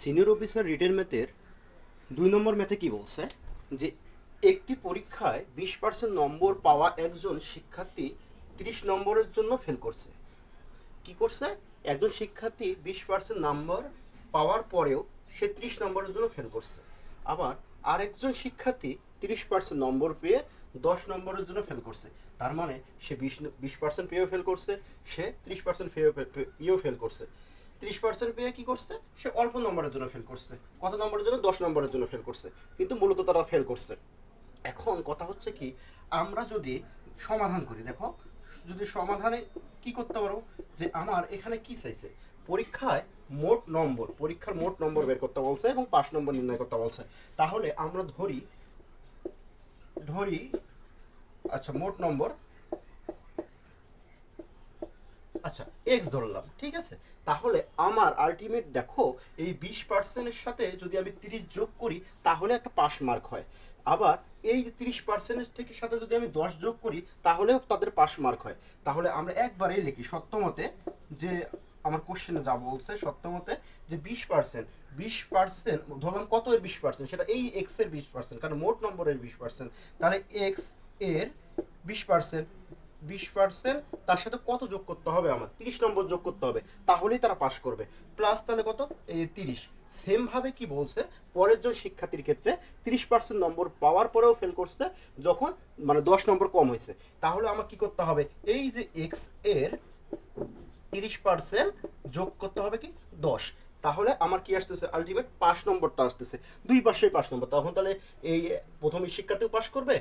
Senior officer written ম্যাথের দুই নম্বর ম্যাথে কি বলছে? যে একটি পরীক্ষায় বিশ পার্সেন্ট নম্বর পাওয়া একজন শিক্ষার্থী তিরিশ নম্বরের জন্য ফেল করছে। কি করছে? একজন শিক্ষার্থী বিশ পার্সেন্ট নম্বর পাওয়ার পরেও সে ত্রিশ নম্বরের জন্য ফেল করছে। আবার আরেকজন শিক্ষার্থী তিরিশ পার্সেন্ট নম্বর পেয়ে দশ নম্বরের জন্য ফেল করছে। তার মানে সে বিশ বিশ পার্সেন্ট পেয়েও ফেল করছে, সে ত্রিশ পার্সেন্ট পেয়েও ফেল করছে। ত্রিশ পার্সেন্ট পেয়ে কি করছে? সে অল্প নম্বরের জন্য ফেল করছে। কত নম্বরের জন্য? দশ নম্বরের জন্য ফেল করছে। কিন্তু মূলত তারা ফেল করছে। এখন কথা হচ্ছে কি, আমরা যদি সমাধান করি, দেখো, যদি সমাধানে কি করতে পারব যে আমার এখানে কি চাইছে? পরীক্ষায় মোট নম্বর, পরীক্ষার মোট নম্বর বের করতে বলছে এবং পাঁচ নম্বর নির্ণয় করতে বলছে। তাহলে আমরা ধরি ধরি আচ্ছা মোট নম্বর আচ্ছা এক্স ধরলাম, ঠিক আছে? তাহলে আমার আলটিমেট দেখো, এই বিশ পার্সেন্টের সাথে যদি আমি তিরিশ যোগ করি, তাহলে একটা পাস মার্ক হয়। আবার এই তিরিশ পার্সেন্টের থেকে সাথে যদি আমি দশ যোগ করি, তাহলেও তাদের পাস মার্ক হয়। তাহলে আমরা একবারেই লিখি, সত্যমতে যে আমার কোশ্চেনে যা বলছে, সত্যমতে যে বিশ পার্সেন্ট বিশ পার্সেন্ট ধরলাম কত এর বিশ পার্সেন্ট সেটা এই এক্সের বিশ পার্সেন্ট কারণ মোট নম্বরের বিশ পার্সেন্ট তাহলে এক্সের বিশ পার্সেন্ট বিশ পার্সেন্ট তার সাথে কত যোগ করতে হবে আমার? তিরিশ নম্বর যোগ করতে হবে, তাহলেই তারা পাশ করবে। প্লাস তাহলে কত? এই তিরিশ। সেমভাবে কি বলছে? পরের জন শিক্ষার্থীর ক্ষেত্রে তিরিশ পার্সেন্ট নম্বর পাওয়ার পরেও ফেল করছে, যখন মানে দশ নম্বর কম হয়েছে। তাহলে আমার কি করতে হবে? এই যে এক্সের তিরিশ পার্সেন্ট যোগ করতে হবে কি? দশ। তাহলে আমার কি আসতেছে? আলটিমেট পাঁচ নম্বরটা আসতেছে। দুই পাশেই পাঁচ নম্বর। তখন তাহলে এই প্রথম শিক্ষার্থীও পাশ করবে,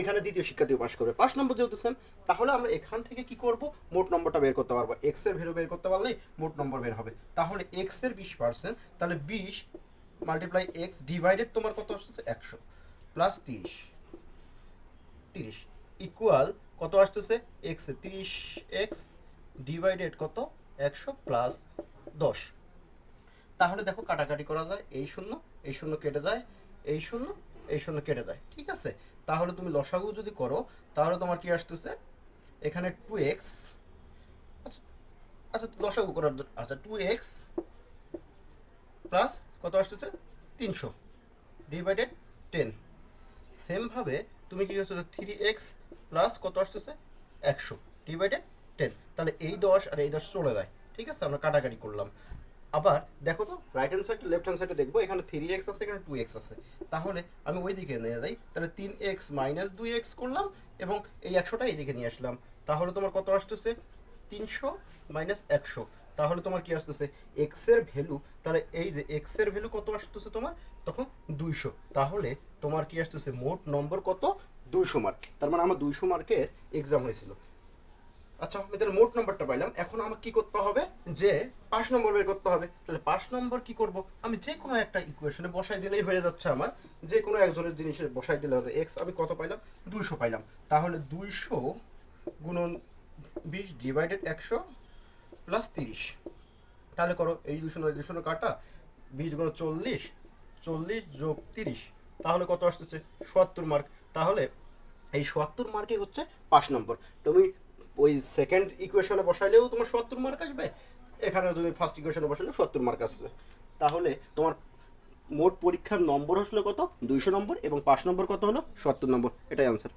এখানে দ্বিতীয় শিক্ষার্থীও পাশ করবে। পাঁচ নম্বর যেহেতু সেম তাহলে আমরা এখান থেকে কি করব? মোট নম্বরটা বের করতে পারব। এক্সের ভ্যালু বের করতে পারলেই মোট নম্বর বের হবে। তাহলে এক্সের বিশ পার্সেন্ট তাহলে বিশ মাল্টিপ্লাই এক্স ডিভাইডেড তোমার কত আসতেছে? একশো প্লাস তিরিশ। তিরিশ ইকুয়াল কত আসতেছে? এক্স তিরিশ এক্স ডিভাইডেড কত? একশো প্লাস দশ। তাহলে দেখো কাটাকাটি করা যায়, এই শূন্য এই শূন্য কেটে যায়, এই শূন্য এই শূন্য কেটে যায়, ঠিক আছে? তাহলে তুমি লসাগু যদি করো, তাহলে তোমার কি আসতেছে? এখানে টু এক্স আচ্ছা আচ্ছা লসাগু করার আচ্ছা টু এক্স প্লাস কত আসতেছে? তিনশো ডিভাইডেড টেন সেমভাবে তুমি কি হচ্ছে থ্রি এক্স প্লাস কত আসতেছে? একশো ডিভাইডেড টেন তাহলে এই দশ আর এই দশ চলে যায়, ঠিক আছে? আমরা কাটাকাটি করলাম। আবার দেখো তো right hand side left hand সাইডে দেখব, এখানে থ্রি এক্স আছে, এখানে টু এক্স আছে। তাহলে আমি ওই দিকে নিয়ে যাই, তাহলে তিন এক্স মাইনাস দুই এক্স করলাম এবং এই একশোটা এইদিকে নিয়ে আসলাম। তাহলে তোমার কত আসতেছে? তিনশো মাইনাস একশো। তাহলে তোমার কি আসতেছে? এক্সের ভ্যালু তাহলে এই যে এক্সের ভ্যালু কত আসতেছে তোমার? তখন দুইশো। তাহলে তোমার কি আসতেছে? মোট নম্বর কত? দুইশো মার্ক তার মানে আমার দুইশো মার্কের এক্সাম হয়েছিল। আচ্ছা আমি তাহলে মোট নম্বরটা পাইলাম। এখন আমাকে কি করতে হবে? যে পাঁচ নম্বর বের করতে হবে। তাহলে পাঁচ নম্বর কি করব? আমি যে কোনো একটা ইকুয়েশনে বসাই দিলেই হয়ে যাচ্ছে আমার। যে কোনো একজনের জিনিসে বসাই দিলে হবে এক্স আমি কত পাইলাম? দুইশো পাইলাম। তাহলে দুইশো গুণন বিশ ডিভাইডেড একশো প্লাস তিরিশ। তাহলে করো, এই দুশো নয় দুশো কাটা। বিশ গুণ চল্লিশ চল্লিশ যোগ তিরিশ। তাহলে কত আসতেছে? সত্তর মার্ক তাহলে এই সত্তর মার্কে হচ্ছে পাঁচ নম্বর তুমি ওই সেকেন্ড ইকুয়েশনে বসাইলেও তোমার সত্তর মার্ক আসবে। এখানে তুমি ফার্স্ট ইকুয়েশনে বসালেও সত্তর মার্ক আসবে। তাহলে তোমার মোট পরীক্ষার নম্বর আসলে কত? দুইশো নম্বর এবং পাঁচ নম্বর কত হলো? সত্তর নম্বর। এটাই আনসার